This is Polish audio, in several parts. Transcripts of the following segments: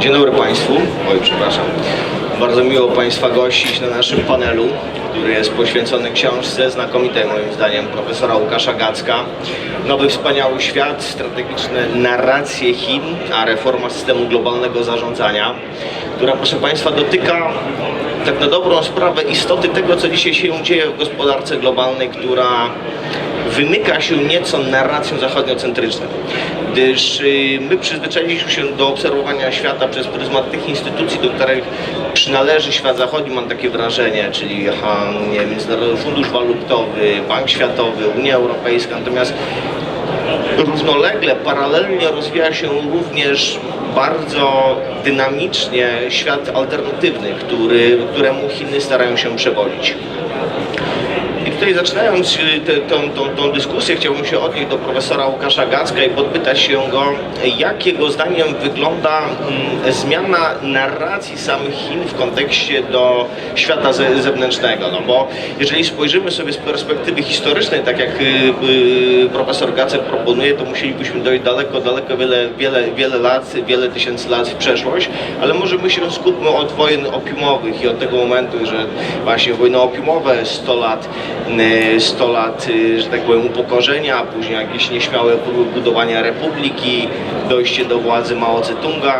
Dzień dobry Państwu. Oj, przepraszam. Bardzo miło Państwa gościć na naszym panelu, który jest poświęcony książce znakomitej moim zdaniem profesora Łukasza Gacka. Nowy wspaniały świat, strategiczne narracje Chin, a reforma systemu globalnego zarządzania, która proszę Państwa dotyka tak na dobrą sprawę istoty tego, co dzisiaj się dzieje w gospodarce globalnej, która wymyka się nieco narracją zachodniocentryczną, gdyż y, my przyzwyczailiśmy się do obserwowania świata przez pryzmat tych instytucji, do których przynależy świat zachodni, mam takie wrażenie, czyli aha, nie, Międzynarodowy Fundusz Walutowy, Bank Światowy, Unia Europejska, natomiast równolegle, paralelnie rozwija się również bardzo dynamicznie świat alternatywny, który, któremu Chiny starają się przewodzić. Tutaj zaczynając y, tę dyskusję, chciałbym się odnieść do profesora Łukasza Gacka i podpytać się go, jak jego zdaniem wygląda mm, zmiana narracji samych Chin w kontekście do świata ze, zewnętrznego. No bo jeżeli spojrzymy sobie z perspektywy historycznej, tak jak y, y, profesor Gacek proponuje, to musielibyśmy dojść daleko, daleko, wiele, wiele, wiele lat, wiele tysięcy lat w przeszłość, ale może my się skupmy od wojen opiumowych i od tego momentu, że właśnie wojny opiumowe 100 lat, 100 lat, y, że tak powiem, upokorzenia, później jakieś nieśmiałe próby budowania republiki, dojście do władzy Mao Tse-tunga.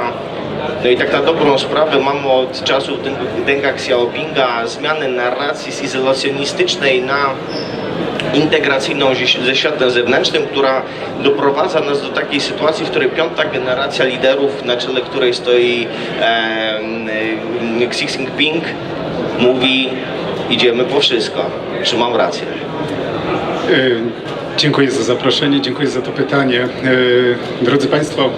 No i tak na dobrą sprawę mamy od czasu Deng- Denga Xiaopinga zmianę narracji z izolacjonistycznej na integracyjną ze- światem zewnętrznym, która doprowadza nas do takiej sytuacji, w której piąta generacja liderów, na czele której stoi e, Xi Jinping, mówi idziemy po wszystko. Czy mam rację? Y, Dziękuję za zaproszenie, dziękuję za to pytanie. Y, Drodzy Państwo,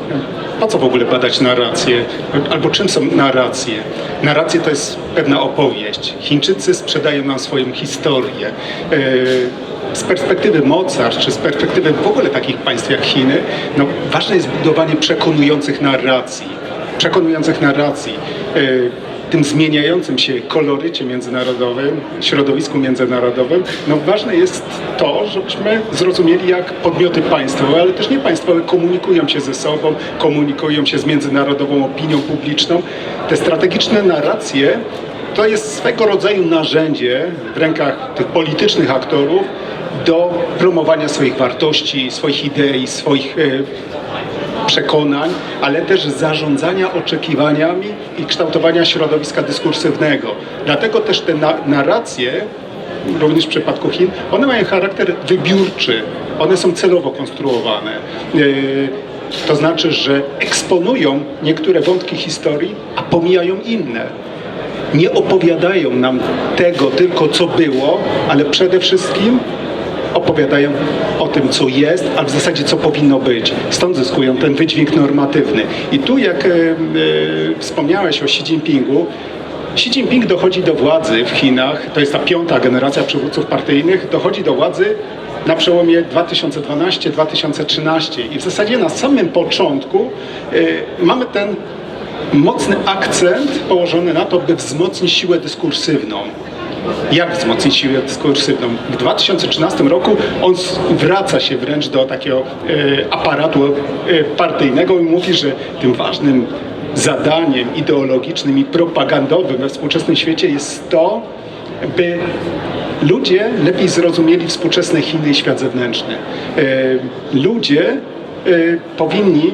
po co w ogóle badać narracje? Albo czym są narracje? Narracje to jest pewna opowieść. Chińczycy sprzedają nam swoją historię. Y, Z perspektywy Mozart, czy z perspektywy w ogóle takich państw jak Chiny, no, ważne jest budowanie przekonujących narracji. Przekonujących narracji. Tym zmieniającym się kolorycie międzynarodowym, środowisku międzynarodowym, no ważne jest to, żebyśmy zrozumieli, jak podmioty państwowe, ale też nie państwowe, komunikują się ze sobą, komunikują się z międzynarodową opinią publiczną. Te strategiczne narracje to jest swego rodzaju narzędzie w rękach tych politycznych aktorów do promowania swoich wartości, swoich idei, swoich e, przekonań, ale też zarządzania oczekiwaniami i kształtowania środowiska dyskursywnego. Dlatego też te na narracje, również w przypadku Chin, one mają charakter wybiórczy. One są celowo konstruowane. Yy, To znaczy, że eksponują niektóre wątki historii, a pomijają inne nie opowiadają nam tego tylko, co było, ale przede wszystkim opowiadają o tym, co jest, a w zasadzie co powinno być. Stąd zyskują ten wydźwięk normatywny. I tu, jak e, wspomniałeś o Xi Jinpingu, Xi Jinping dochodzi do władzy w Chinach, to jest ta piąta generacja przywódców partyjnych, dochodzi do władzy na przełomie 2012-2013 i w zasadzie na samym początku e, mamy ten mocny akcent położony na to, by wzmocnić siłę dyskursywną. Jak wzmocnić siłę dyskursywną? W 2013 roku on wraca się wręcz do takiego e, aparatu e, partyjnego i mówi, że tym ważnym zadaniem ideologicznym i propagandowym we współczesnym świecie jest to, by ludzie lepiej zrozumieli współczesne Chiny i świat zewnętrzny. E, Ludzie powinni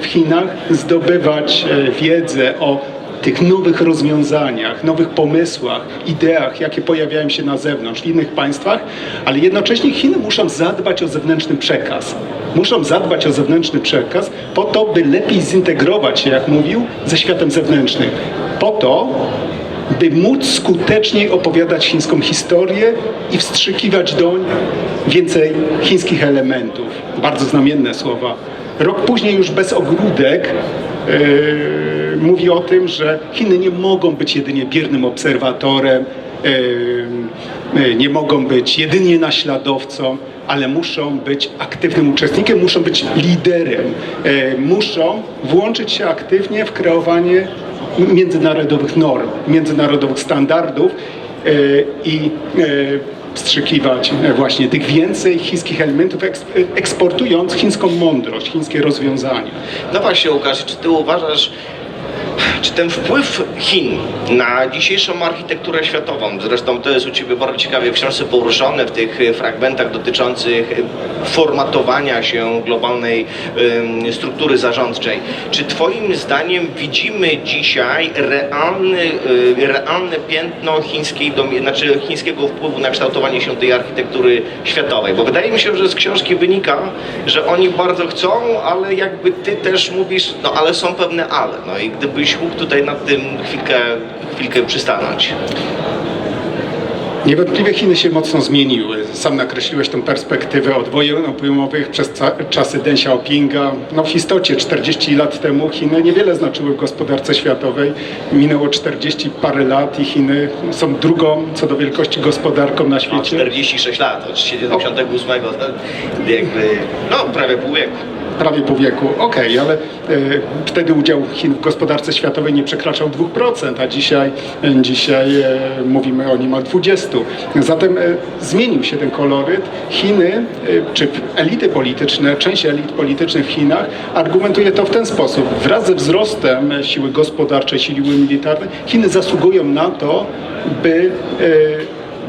w Chinach zdobywać wiedzę o tych nowych rozwiązaniach, nowych pomysłach, ideach, jakie pojawiają się na zewnątrz w innych państwach, ale jednocześnie Chiny muszą zadbać o zewnętrzny przekaz. Muszą zadbać o zewnętrzny przekaz po to, by lepiej zintegrować się, jak mówił, ze światem zewnętrznym. Po to, by móc skuteczniej opowiadać chińską historię i wstrzykiwać doń więcej chińskich elementów. Bardzo znamienne słowa. Rok później już bez ogródek yy, mówi o tym, że Chiny nie mogą być jedynie biernym obserwatorem, yy, nie mogą być jedynie naśladowcą, ale muszą być aktywnym uczestnikiem, muszą być liderem, yy, muszą włączyć się aktywnie w kreowanie międzynarodowych norm, międzynarodowych standardów e, i e, wstrzykiwać e, właśnie tych więcej chińskich elementów, eks- eksportując chińską mądrość, chińskie rozwiązania. No właśnie Łukasz, czy ty uważasz, czy ten wpływ Chin na dzisiejszą architekturę światową, zresztą to jest u Ciebie bardzo ciekawie w książce poruszone w tych e, fragmentach dotyczących e, formatowania się globalnej struktury zarządczej, czy Twoim zdaniem widzimy dzisiaj realny, e, realne piętno chińskiej, znaczy chińskiego wpływu na kształtowanie się tej architektury światowej? Bo wydaje mi się, że z książki wynika, że oni bardzo chcą, ale jakby Ty też mówisz, no ale są pewne ale. No i gdybyś mógł tutaj nad tym chwilkę, chwilkę przystanąć. Niewątpliwie Chiny się mocno zmieniły. Sam nakreśliłeś tą perspektywę od wojen opiumowych przez czasy Deng Xiaopinga. No w istocie 40 lat temu Chiny niewiele znaczyły w gospodarce światowej. Minęło 40 parę lat i Chiny są drugą co do wielkości gospodarką na No, świecie. 46 lat, od 78, no, jakby, no prawie pół wieku. Prawie pół wieku. Okej, ale e, wtedy udział Chin w gospodarce światowej nie przekraczał 2%, a dzisiaj, dzisiaj e, mówimy o niemal 20%. Zatem e, zmienił się ten koloryt. Chiny, e, czy elity polityczne, część elit politycznych w Chinach argumentuje to w ten sposób. Wraz ze wzrostem siły gospodarczej, siły militarnej, Chiny zasługują na to, by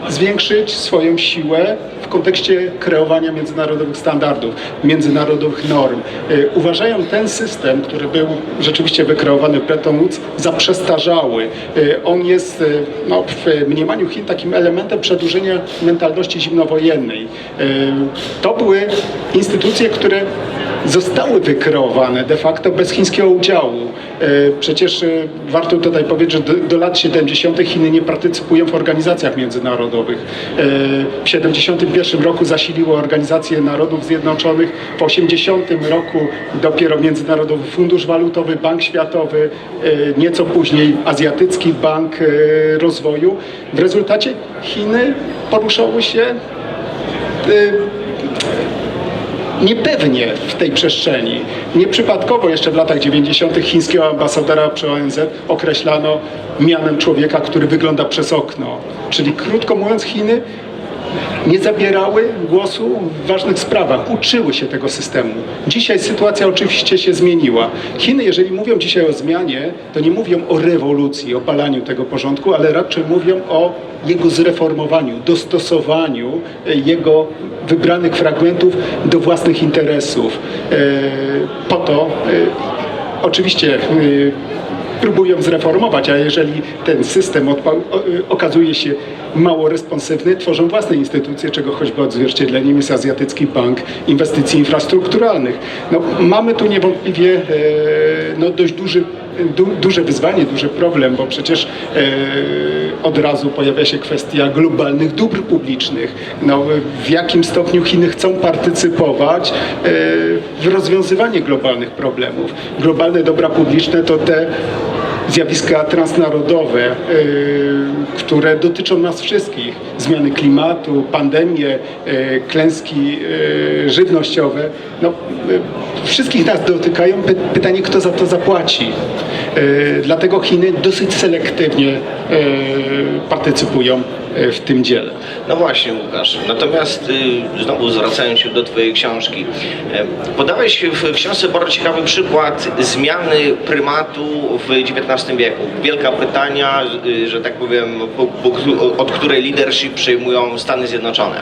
zwiększyć swoją siłę w kontekście kreowania międzynarodowych standardów, międzynarodowych norm. E, Uważają ten system, który był rzeczywiście wykreowany w Bretton Woods, za przestarzały. E, On jest e, no, w mniemaniu Chin takim elementem przedłużenia mentalności zimnowojennej. To były instytucje, które zostały wykreowane de facto bez chińskiego udziału. E, Przecież e, warto tutaj powiedzieć, że do, lat 70. Chiny nie partycypują w organizacjach międzynarodowych. E, W 71 roku zasiliło Organizację Narodów Zjednoczonych, w 80 roku dopiero Międzynarodowy Fundusz Walutowy, Bank Światowy, nieco później Azjatycki Bank Rozwoju. W rezultacie Chiny poruszały się niepewnie w tej przestrzeni. Nieprzypadkowo jeszcze w latach 90. chińskiego ambasadora przy ONZ określano mianem człowieka, który wygląda przez okno. Czyli krótko mówiąc Chiny nie zabierały głosu w ważnych sprawach, uczyły się tego systemu. Dzisiaj sytuacja oczywiście się zmieniła. Chiny, jeżeli mówią dzisiaj o zmianie, to nie mówią o rewolucji, o palaniu tego porządku, ale raczej mówią o jego zreformowaniu, dostosowaniu e, jego wybranych fragmentów do własnych interesów. E, Po to e, oczywiście próbują zreformować, a jeżeli ten system y, okazuje się mało responsywny, tworzą własne instytucje, czego choćby odzwierciedleniem jest Azjatycki Bank Inwestycji Infrastrukturalnych. No, mamy tu niewątpliwie e, no, dość duży, du, duże wyzwanie, duży problem, bo przecież e, od razu pojawia się kwestia globalnych dóbr publicznych. No, w jakim stopniu Chiny chcą partycypować e, w rozwiązywaniu globalnych problemów. Globalne dobra publiczne to te zjawiska transnarodowe, y, które dotyczą nas wszystkich. Zmiany klimatu, pandemie, y, klęski y, żywnościowe. No, wszystkich nas dotykają. Py- Pytanie, kto za to zapłaci. Dlatego Chiny dosyć selektywnie partycypują y, w tym dziele. No właśnie, Łukasz. Natomiast y, znowu zwracając się do Twojej książki, y, podałeś w książce bardzo ciekawy przykład zmiany prymatu w XIX wieku. Wielka Brytania, y, że tak powiem, po, po, od której leadership przejmują Stany Zjednoczone.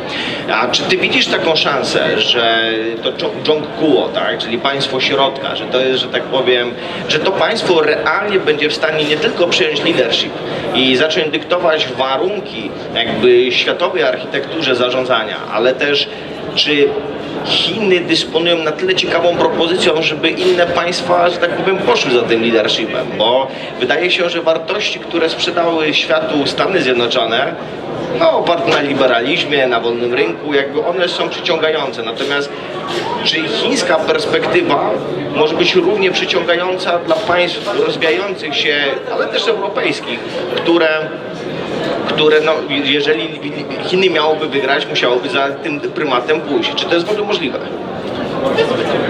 A czy Ty widzisz taką szansę, że to Zhongguo, tak, czyli państwo środka, że to jest, że tak powiem, że to państwo realnie będzie w stanie nie tylko przejąć leadership i zacząć dyktować warunki jakby światowej architekturze zarządzania, ale też czy Chiny dysponują na tyle ciekawą propozycją, żeby inne państwa, że tak powiem, poszły za tym leadershipem, bo wydaje się, że wartości, które sprzedały światu Stany Zjednoczone, no oparte na liberalizmie, na wolnym rynku, jakby one są przyciągające. Natomiast czy chińska perspektywa może być równie przyciągająca dla państw rozwijających się, ale też europejskich, które które no, jeżeli Chiny miałoby wygrać, musiałoby za tym prymatem pójść. Czy to jest w ogóle możliwe?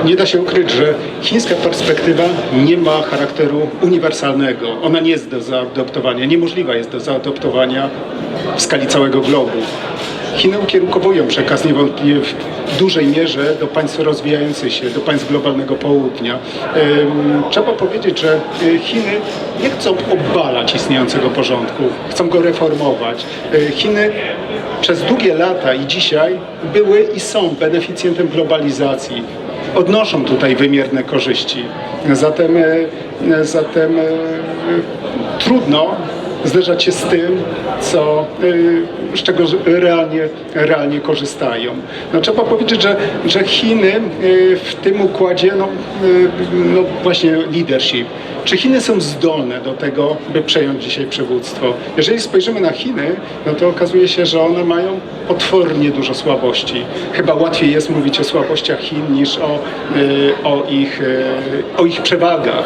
Nie da się ukryć, że chińska perspektywa nie ma charakteru uniwersalnego. Ona nie jest do zaadoptowania, niemożliwa jest do zaadoptowania w skali całego globu. Chiny ukierunkowują przekaz niewątpliwie w dużej mierze do państw rozwijających się, do państw globalnego południa. Trzeba powiedzieć, że y, Chiny nie chcą obalać istniejącego porządku, chcą go reformować. Y, Chiny przez długie lata i dzisiaj były i są beneficjentem globalizacji. Odnoszą tutaj wymierne korzyści. Zatem, e, zatem e, trudno zderzać się z tym, co, e, z czego realnie, realnie korzystają. No, trzeba powiedzieć, że, że Chiny e, w tym układzie, no, e, no właśnie leadership, czy Chiny są zdolne do tego, by przejąć dzisiaj przywództwo? Jeżeli spojrzymy na Chiny, no to okazuje się, że one mają potwornie dużo słabości. Chyba łatwiej jest mówić o słabościach Chin niż o, y, o, ich, y, o ich przewagach.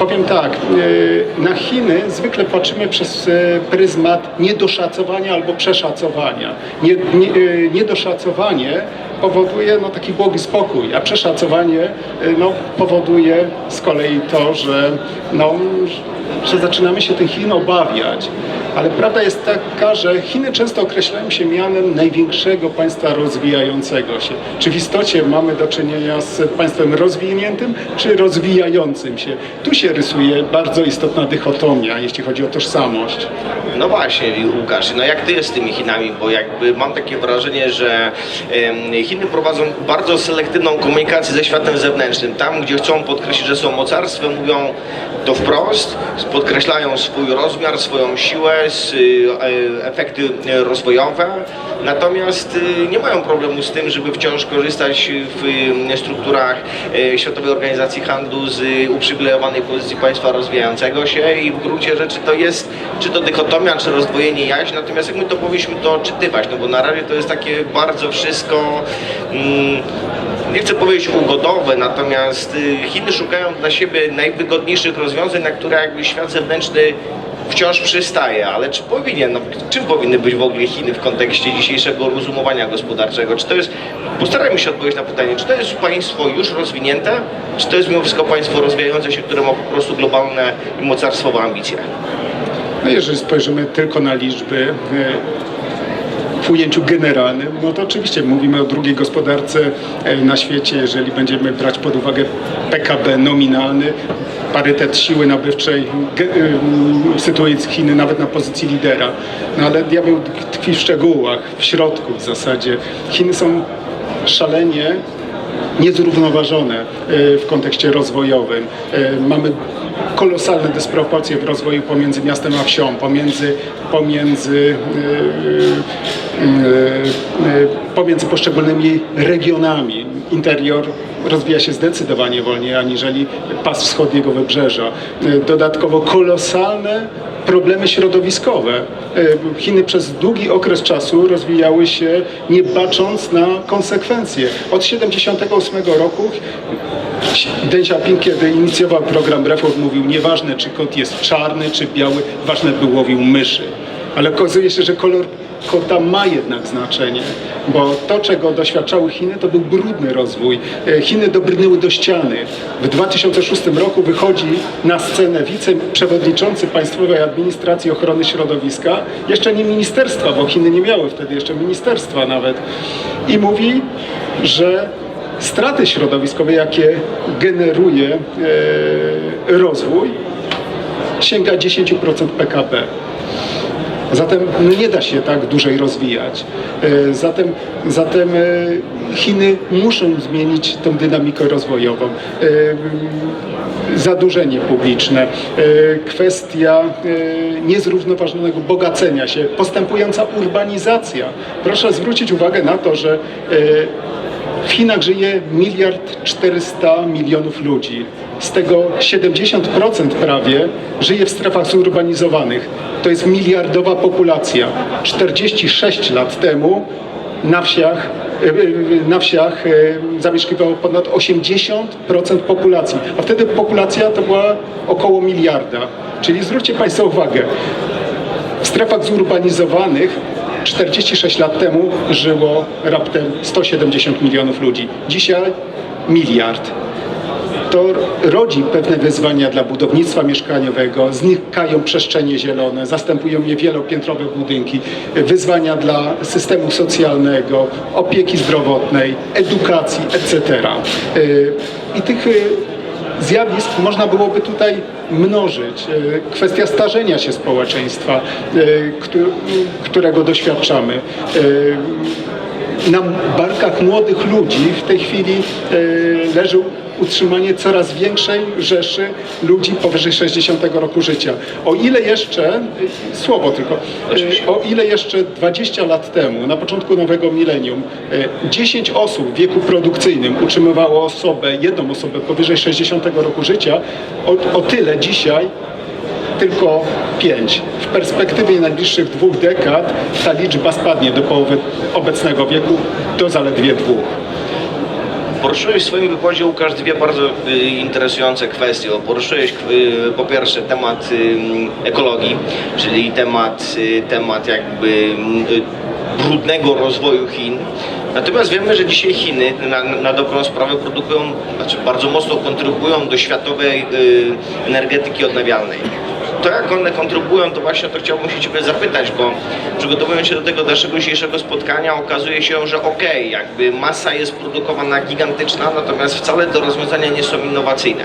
Powiem tak, y, na Chiny zwykle patrzymy przez y, pryzmat niedoszacowania albo przeszacowania. Y, niedoszacowanie powoduje no, taki błogi spokój, a przeszacowanie no, powoduje z kolei to, że, no, że zaczynamy się tych Chin obawiać. Ale prawda jest taka, że Chiny często określają się mianem największego państwa rozwijającego się. Czy w istocie mamy do czynienia z państwem rozwiniętym, czy rozwijającym się? Tu się rysuje bardzo istotna dychotomia, jeśli chodzi o tożsamość. No właśnie, Łukasz, no jak ty jest z tymi Chinami, bo jakby mam takie wrażenie, że Chiny prowadzą bardzo selektywną komunikację ze światem zewnętrznym. Tam, gdzie chcą podkreślić, że są mocarstwem, mówią to wprost, podkreślają swój rozmiar, swoją siłę, s- e, efekty e, rozwojowe, natomiast y, nie mają problemu z tym, żeby wciąż korzystać w y, strukturach e, Światowej Organizacji Handlu z y, uprzywilejowanej pozycji państwa rozwijającego się i w gruncie rzeczy to jest czy to dychotomia, czy rozdwojenie jaźń, natomiast jak my to powinniśmy to odczytywać, no bo na razie to jest takie bardzo wszystko mm, nie chcę powiedzieć ugodowe, natomiast y, Chiny szukają dla siebie najwygodniejszych rozwiązań, na które jakby świat zewnętrzny wciąż przystaje, ale czy powinien, no, czym powinny być w ogóle Chiny w kontekście dzisiejszego rozumowania gospodarczego? Czy to jest, postarajmy się odpowiedzieć na pytanie, czy to jest państwo już rozwinięte, czy to jest mimo wszystko państwo rozwijające się, które ma po prostu globalne i mocarstwowe ambicje? No jeżeli spojrzymy tylko na liczby e, w ujęciu generalnym, no to oczywiście mówimy o drugiej gospodarce e, na świecie, jeżeli będziemy brać pod uwagę PKB nominalny, parytet siły nabywczej ym, sytuuje Chiny nawet na pozycji lidera. No ale diabeł tkwi w szczegółach, w środku w zasadzie. Chiny są szalenie niezrównoważone e, w kontekście rozwojowym. E, Mamy kolosalne dysproporcje w rozwoju pomiędzy miastem a wsią, pomiędzy, pomiędzy, e, e, e, pomiędzy poszczególnymi regionami. Interior rozwija się zdecydowanie wolniej aniżeli pas wschodniego wybrzeża. Dodatkowo kolosalne problemy środowiskowe. E, Chiny przez długi okres czasu rozwijały się nie bacząc na konsekwencje. Od 1978 roku Deng Xiaoping, kiedy inicjował program reform, mówił nieważne czy kot jest czarny czy biały, ważne by łowił myszy. Ale okazuje się, że kolor kota ma jednak znaczenie, bo to, czego doświadczały Chiny, to był brudny rozwój. E, Chiny dobrnęły do ściany. W 2006 roku wychodzi na scenę wiceprzewodniczący Państwowej Administracji Ochrony Środowiska, jeszcze nie ministerstwa, bo Chiny nie miały wtedy jeszcze ministerstwa nawet, i mówi, że straty środowiskowe, jakie generuje e, rozwój, sięga 10% PKB. Zatem no nie da się tak dłużej rozwijać. E, Zatem, zatem e, Chiny muszą zmienić tą dynamikę rozwojową. E, Zadłużenie publiczne, kwestia niezrównoważonego bogacenia się, postępująca urbanizacja. Proszę zwrócić uwagę na to, że w Chinach żyje miliard 400 milionów ludzi. Z tego 70% prawie żyje w strefach zurbanizowanych. To jest miliardowa populacja. 46 lat temu na wsiach, e, e, na wsiach e, zamieszkiwało ponad 80% populacji, a wtedy populacja to była około miliarda. Czyli zwróćcie Państwo uwagę, w strefach zurbanizowanych 46 lat temu żyło raptem 170 milionów ludzi. Dzisiaj miliard. To rodzi pewne wyzwania dla budownictwa mieszkaniowego, znikają przestrzenie zielone, zastępują je wielopiętrowe budynki, wyzwania dla systemu socjalnego, opieki zdrowotnej, edukacji, etc. Y, I tych y, zjawisk można byłoby tutaj mnożyć. Y, Kwestia starzenia się społeczeństwa, któ- którego doświadczamy. Na barkach młodych ludzi w tej chwili leży utrzymanie coraz większej rzeszy ludzi powyżej 60 roku życia. O ile jeszcze, e, słowo tylko, e, o ile jeszcze 20 lat temu, na początku nowego milenium, e, 10 osób w wieku produkcyjnym utrzymywało osobę, jedną osobę powyżej 60 roku życia, o, o tyle dzisiaj tylko 5. W perspektywie najbliższych dwóch dekad ta liczba spadnie do połowy obecnego wieku do zaledwie dwóch. Poruszyłeś w swoim wypowiedzi, Łukasz, dwie bardzo y, interesujące kwestie. Poruszyłeś y, po pierwsze temat y, ekologii, czyli temat, temat jakby brudnego rozwoju Chin. Natomiast wiemy, że dzisiaj Chiny na, na dobrą sprawę produkują, znaczy bardzo mocno kontrybują do światowej energetyki odnawialnej. To jak one kontrybują, to właśnie to chciałbym się Ciebie zapytać, bo przygotowując się do tego naszego dzisiejszego spotkania, okazuje się, że okej, jakby masa jest produkowana gigantyczna, natomiast wcale te rozwiązania nie są innowacyjne.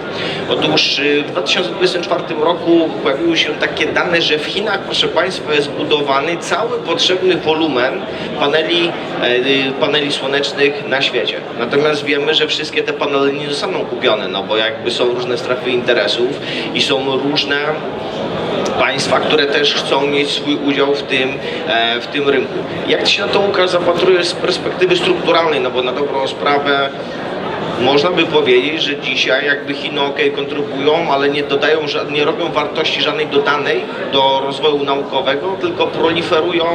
Otóż y, w 2024 roku pojawiły się takie dane, że w Chinach, proszę Państwa, jest budowany cały potrzebny wolumen paneli, e, y, paneli słonecznych na świecie. Natomiast wiemy, że wszystkie te panele nie zostaną kupione, no bo jakby są różne strefy interesów i są różne państwa, które też chcą mieć swój udział w tym, e, w tym rynku. Jak się na to Łukasz zapatrujesz z perspektywy strukturalnej, no bo na dobrą sprawę można by powiedzieć, że dzisiaj jakby Chiny ok kontrybują, ale nie dodają, nie robią wartości żadnej dodanej do rozwoju naukowego, tylko proliferują,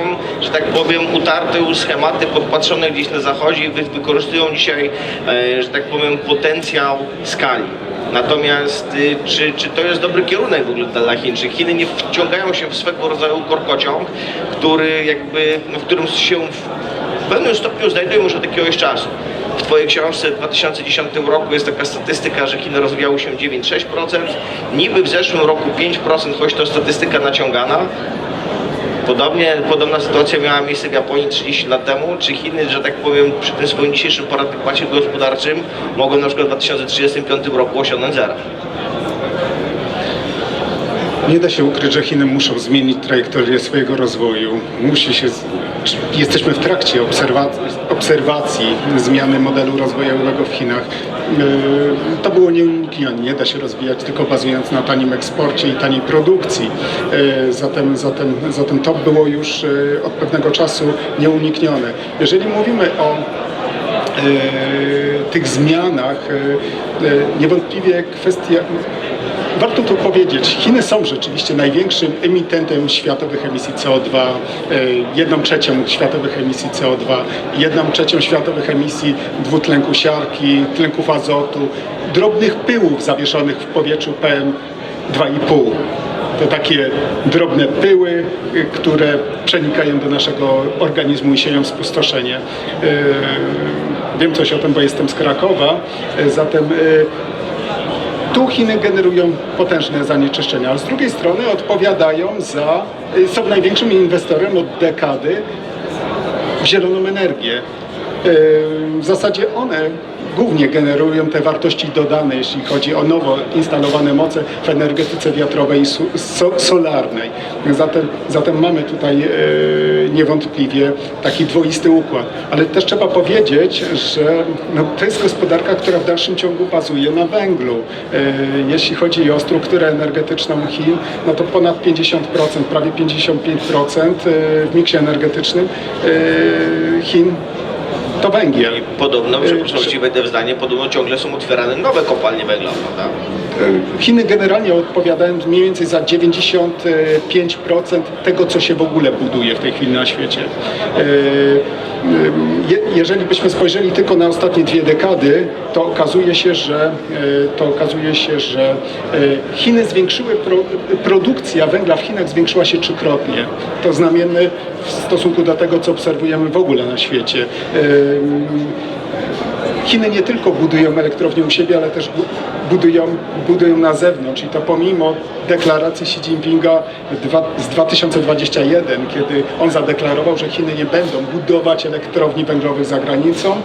że tak powiem, utarte już schematy podpatrzone gdzieś na zachodzie i wy- wykorzystują dzisiaj, e, że tak powiem, potencjał skali. Natomiast y, czy, czy to jest dobry kierunek w ogóle dla Chin? Czy Chiny nie wciągają się w swego rodzaju korkociąg, który jakby, no, w którym się w pewnym stopniu znajdują już od jakiegoś czasu? W Twojej książce w 2010 roku jest taka statystyka, że Chiny rozwijały się 9-6%, niby w zeszłym roku 5%, choć to statystyka naciągana. Podobnie, podobna sytuacja miała miejsce w Japonii 30 lat temu. Czy Chiny, że tak powiem, przy tym swoim dzisiejszym paradygmacie gospodarczym mogą na przykład w 2035 roku osiągnąć zero? Nie da się ukryć, że Chiny muszą zmienić trajektorię swojego rozwoju. Musi się, jesteśmy w trakcie obserwacji, zmiany modelu rozwojowego w Chinach. Yy, To było nieuniknione. Nie da się rozwijać tylko bazując na tanim eksporcie i taniej produkcji. Yy, Zatem, zatem, zatem to było już yy, od pewnego czasu nieuniknione. Jeżeli mówimy o tych zmianach niewątpliwie kwestia. Warto tu powiedzieć, Chiny są rzeczywiście największym emitentem światowych emisji CO2, e, jedną trzecią światowych emisji CO2, jedną trzecią światowych emisji dwutlenku siarki, tlenków azotu, drobnych pyłów zawieszonych w powietrzu PM2,5. To takie drobne pyły, y, które przenikają do naszego organizmu i sieją spustoszenie. Yy, Wiem coś o tym, bo jestem z Krakowa, zatem tu Chiny generują potężne zanieczyszczenia, ale z drugiej strony odpowiadają za, yy, są największym inwestorem od dekady w zieloną energię. Yy, W zasadzie one głównie generują te wartości dodane, jeśli chodzi o nowo instalowane moce w energetyce wiatrowej i so, solarnej. Zatem, zatem mamy tutaj yy, niewątpliwie taki dwoisty układ. Ale też trzeba powiedzieć, że no, to jest gospodarka, która w dalszym ciągu bazuje na węglu. Yy, Jeśli chodzi o strukturę energetyczną Chin, no to ponad 50%, prawie 55% yy, w miksie energetycznym yy, Chin to węgiel. I podobno, przepraszam, Ci wejdę w zdanie, podobno ciągle są otwierane nowe kopalnie węgla, prawda? Chiny generalnie odpowiadają mniej więcej za 95% tego, co się w ogóle buduje w tej chwili na świecie. E, Je, jeżeli byśmy spojrzeli tylko na ostatnie dwie dekady, to okazuje się, że, e, to okazuje się, że e, Chiny zwiększyły, pro, produkcja węgla w Chinach zwiększyła się trzykrotnie. To znamienne w stosunku do tego, co obserwujemy w ogóle na świecie. Chiny nie tylko budują elektrownie u siebie, ale też bu- budują, budują na zewnątrz i to pomimo deklaracji Xi Jinpinga z 2021, kiedy on zadeklarował, że Chiny nie będą budować elektrowni węglowych za granicą.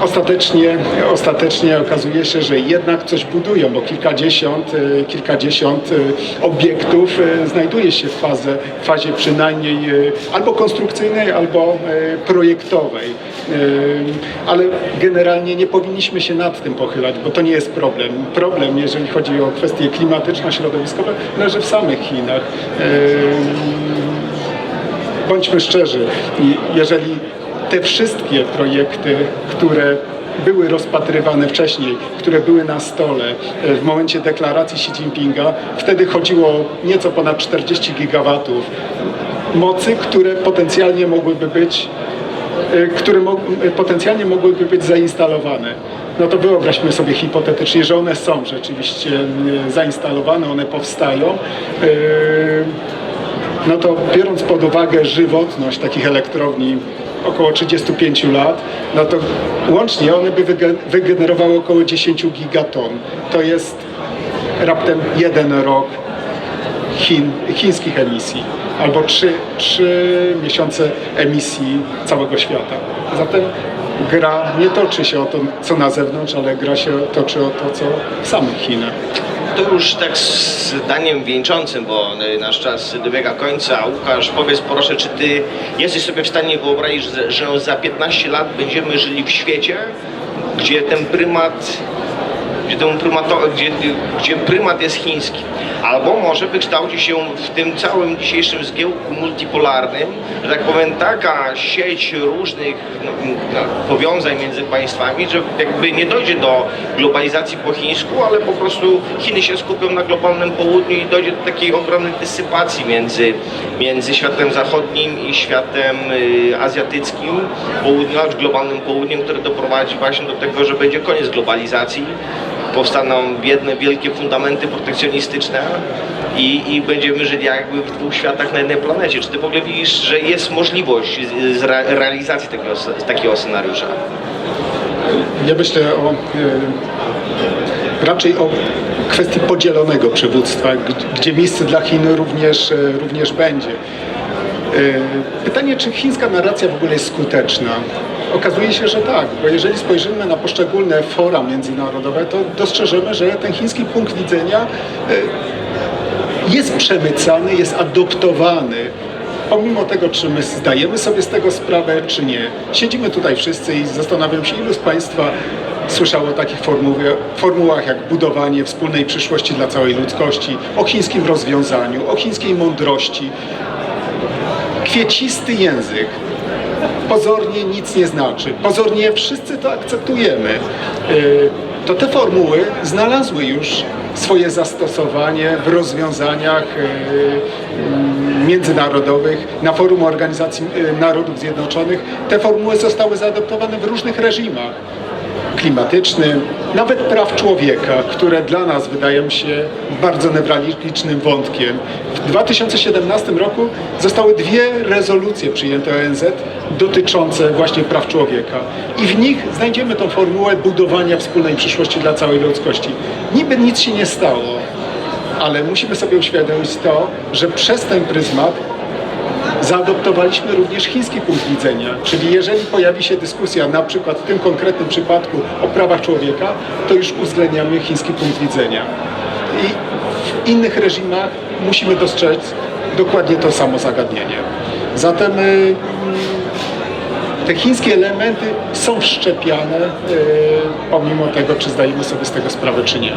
Ostatecznie, ostatecznie okazuje się, że jednak coś budują, bo kilkadziesiąt, e, kilkadziesiąt e, obiektów e, znajduje się w fazie, fazie przynajmniej albo konstrukcyjnej, albo projektowej. Ale generalnie nie powinniśmy się nad tym pochylać, bo to nie jest problem. Problem, jeżeli chodzi o kwestie klimatyczno-środowiskowe, leży w samych Chinach. Bądźmy szczerzy, jeżeli te wszystkie projekty, które były rozpatrywane wcześniej, które były na stole e, w momencie deklaracji Xi Jinpinga, wtedy chodziło o nieco ponad 40 gigawatów mocy, które potencjalnie mogłyby być e, które mo- e, potencjalnie mogłyby być zainstalowane. No to wyobraźmy sobie hipotetycznie, że one są rzeczywiście zainstalowane, one powstają. No to biorąc pod uwagę żywotność takich elektrowni około 35 lat, no to łącznie one by wyge- wygenerowały około 10 gigaton. To jest raptem jeden rok Chin, chińskich emisji albo trzy, trzy miesiące emisji całego świata. Zatem gra nie toczy się o to, co na zewnątrz, ale gra się toczy o to, co w samych Chinach. To już tak zdaniem wieńczącym, bo y, nasz czas dobiega końca. Łukasz, powiedz proszę, czy ty jesteś sobie w stanie wyobrazić, że za 15 lat będziemy żyli w świecie, gdzie ten prymat gdzie, gdzie, gdzie prymat jest chiński. Albo może wykształci się w tym całym dzisiejszym zgiełku multipolarnym, że tak powiem, taka sieć różnych no, no, powiązań między państwami, że jakby nie dojdzie do globalizacji po chińsku, ale po prostu Chiny się skupią na globalnym południu i dojdzie do takiej ogromnej dysypacji między, między światem zachodnim i światem y, azjatyckim, południu, aż globalnym południem, które doprowadzi właśnie do tego, że będzie koniec globalizacji powstaną jedne wielkie fundamenty protekcjonistyczne i, i będziemy żyli jakby w dwóch światach na jednej planecie. Czy ty w ogóle widzisz, że jest możliwość re- realizacji takiego, takiego scenariusza? Ja myślę o, e, raczej o kwestii podzielonego przywództwa, gdzie miejsce dla Chin również, e, również będzie. E, Pytanie, czy chińska narracja w ogóle jest skuteczna? Okazuje się, że tak, bo jeżeli spojrzymy na poszczególne fora międzynarodowe, to dostrzeżemy, że ten chiński punkt widzenia e, jest przemycany, jest adoptowany. Pomimo tego, czy my zdajemy sobie z tego sprawę, czy nie. Siedzimy tutaj wszyscy i zastanawiam się, ilu z Państwa słyszało o takich formułach, formułach jak budowanie wspólnej przyszłości dla całej ludzkości, o chińskim rozwiązaniu, o chińskiej mądrości. Kwiecisty język, pozornie nic nie znaczy. Pozornie wszyscy to akceptujemy. Yy, To te formuły znalazły już swoje zastosowanie w rozwiązaniach mm, międzynarodowych na forum Organizacji yy, Narodów Zjednoczonych. Te formuły zostały zaadoptowane w różnych reżimach klimatycznym, nawet praw człowieka, które dla nas wydają się bardzo newralgicznym wątkiem. W 2017 roku zostały dwie rezolucje przyjęte ONZ dotyczące właśnie praw człowieka. I w nich znajdziemy tą formułę budowania wspólnej przyszłości dla całej ludzkości. Niby nic się nie stało, ale musimy sobie uświadomić to, że przez ten pryzmat zaadoptowaliśmy również chiński punkt widzenia. Czyli jeżeli pojawi się dyskusja na przykład w tym konkretnym przypadku o prawach człowieka, to już uwzględniamy chiński punkt widzenia. I w innych reżimach musimy dostrzec dokładnie to samo zagadnienie. Zatem y, te chińskie elementy są wszczepiane y, pomimo tego, czy zdajemy sobie z tego sprawę, czy nie.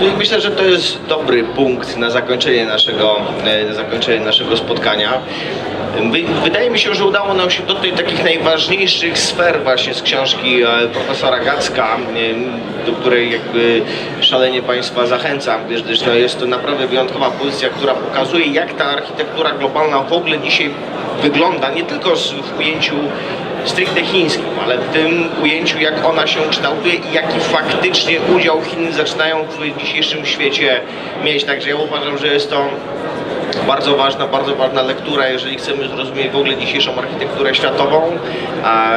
No i myślę, że to jest dobry punkt na zakończenie naszego, e, na zakończenie naszego spotkania. Wy- Wydaje mi się, że udało nam się dotyć takich najważniejszych sfer właśnie z książki e, profesora Gacka, e, do której jakby szalenie Państwa zachęcam, gdyż to jest to naprawdę wyjątkowa pozycja, która pokazuje jak ta architektura globalna w ogóle dzisiaj wygląda, nie tylko w ujęciu stricte chińskim, ale w tym ujęciu, jak ona się kształtuje i jaki faktycznie udział Chiny zaczynają w dzisiejszym świecie mieć. Także ja uważam, że jest to bardzo ważna, bardzo ważna lektura, jeżeli chcemy zrozumieć w ogóle dzisiejszą architekturę światową.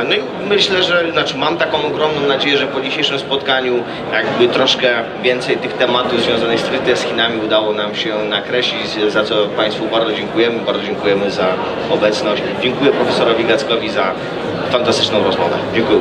No i myślę, że, znaczy mam taką ogromną nadzieję, że po dzisiejszym spotkaniu jakby troszkę więcej tych tematów związanych stricte z Chinami udało nam się nakreślić, za co Państwu bardzo dziękujemy, bardzo dziękujemy za obecność. Dziękuję profesorowi Gackowi za fantastyczną rozmowę. Dziękuję.